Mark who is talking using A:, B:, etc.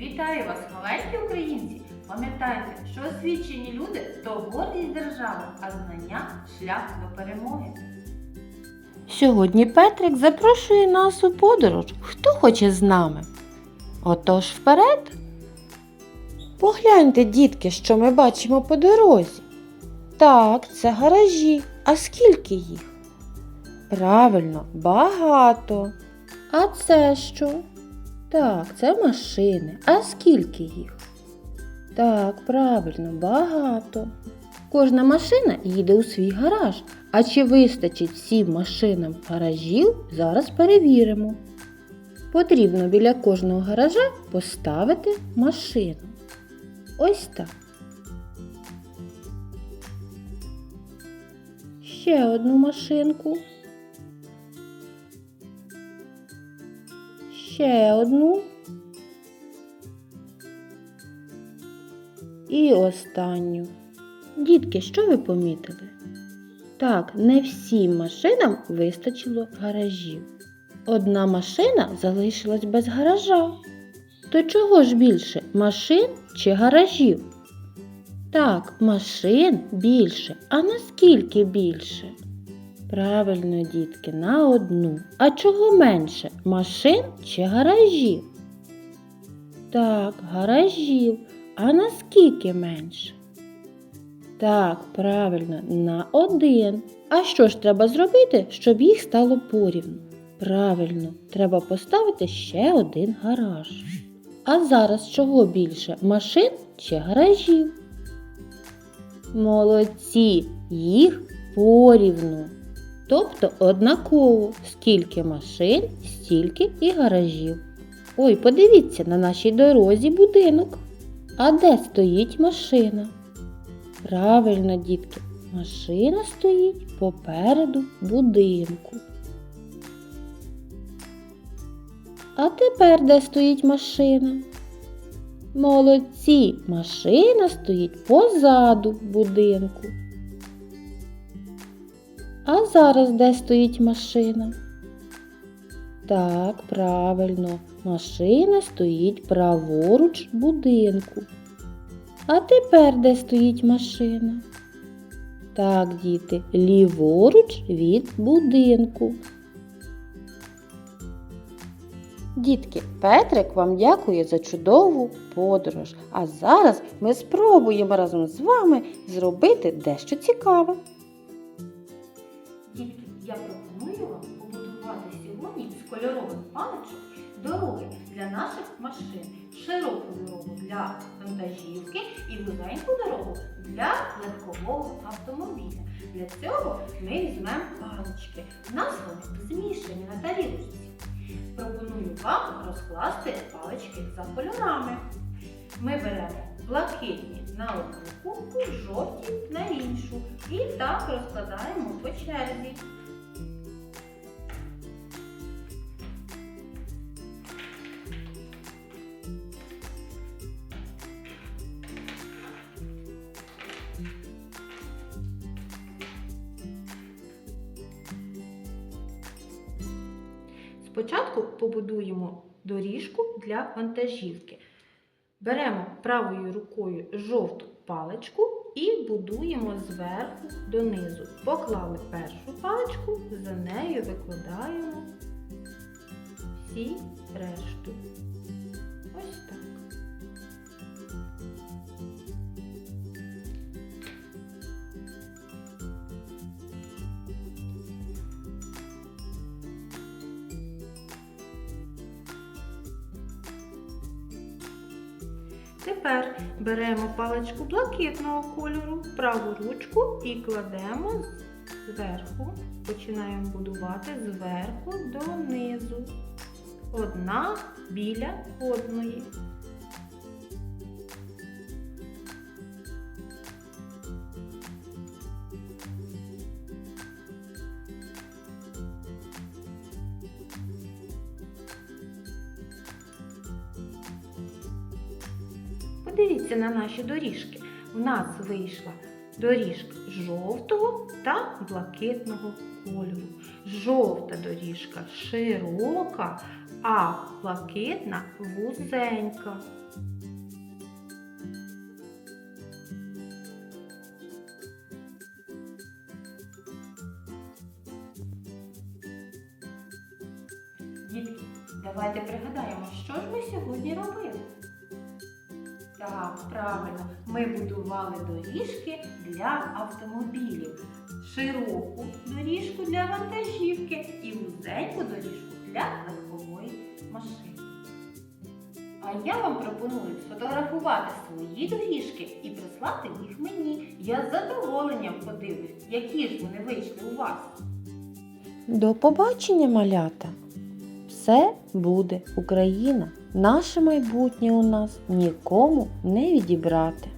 A: Вітаю вас, маленькі українці! Пам'ятайте, що освічені люди то гордість держави, а знання шлях до перемоги.
B: Сьогодні Петрик запрошує нас у подорож. Хто хоче з нами? Отож вперед. Погляньте, дітки, що ми бачимо по дорозі. Так, це гаражі. А скільки їх? Правильно, багато. А це що? Так, це машини. А скільки їх? Так, правильно, багато. Кожна машина їде у свій гараж. А чи вистачить всім машинам гаражів, зараз перевіримо. Потрібно біля кожного гаража поставити машину. Ось так. Ще одну машинку. Ще одну. І останню. Дітки, що ви помітили? Так, не всім машинам вистачило гаражів. Одна машина залишилась без гаража. То чого ж більше машин чи гаражів? Так, машин більше. А наскільки більше? Правильно, дітки, на одну. А чого менше? Машин чи гаражів? Так, гаражів. А наскільки менше? Так, правильно, на один. А що ж треба зробити, щоб їх стало порівну? Правильно, треба поставити ще один гараж. А зараз чого більше машин чи гаражів? Молодці, їх порівну. Тобто однаково, скільки машин, стільки і гаражів. Ой, подивіться на нашій дорозі будинок. А де стоїть машина? Правильно, дітки, машина стоїть попереду будинку. А тепер де стоїть машина? Молодці, машина стоїть позаду будинку. А зараз де стоїть машина? Так, правильно, машина стоїть праворуч будинку. А тепер де стоїть машина? Так, діти, ліворуч від будинку. Дітки, Петрик вам дякує за чудову подорож. А зараз ми спробуємо разом з вами зробити дещо цікаве.
A: Дороги для наших машин, широку дорогу для вантажівки і вузеньку дорогу для легкового автомобіля. Для цього ми візьмемо палички. У змішані на тарілочці. Пропоную вам розкласти палички за кольорами. Ми беремо блакитні на одну кубку, жовті на іншу. І так розкладаємо по черзі. Спочатку побудуємо доріжку для вантажівки. Беремо правою рукою жовту паличку і будуємо зверху донизу. Поклали першу паличку, за нею викладаємо всі решту. Тепер беремо паличку блакитного кольору, праву ручку і кладемо зверху. Починаємо будувати зверху донизу. Одна біля одної. Подивіться на наші доріжки. У нас вийшла доріжка жовтого та блакитного кольору. Жовта доріжка широка, а блакитна вузенька. Дітки, давайте пригадаємо, що ж ми сьогодні робили. Так, правильно, ми будували доріжки для автомобілів, широку доріжку для вантажівки і вузеньку доріжку для легкової машини. А я вам пропоную сфотографувати свої доріжки і прислати їх мені. Я з задоволенням подивлюсь, які ж вони вийшли у вас.
B: До побачення, малята! Все буде Україна. Наше майбутнє у нас нікому не відібрати.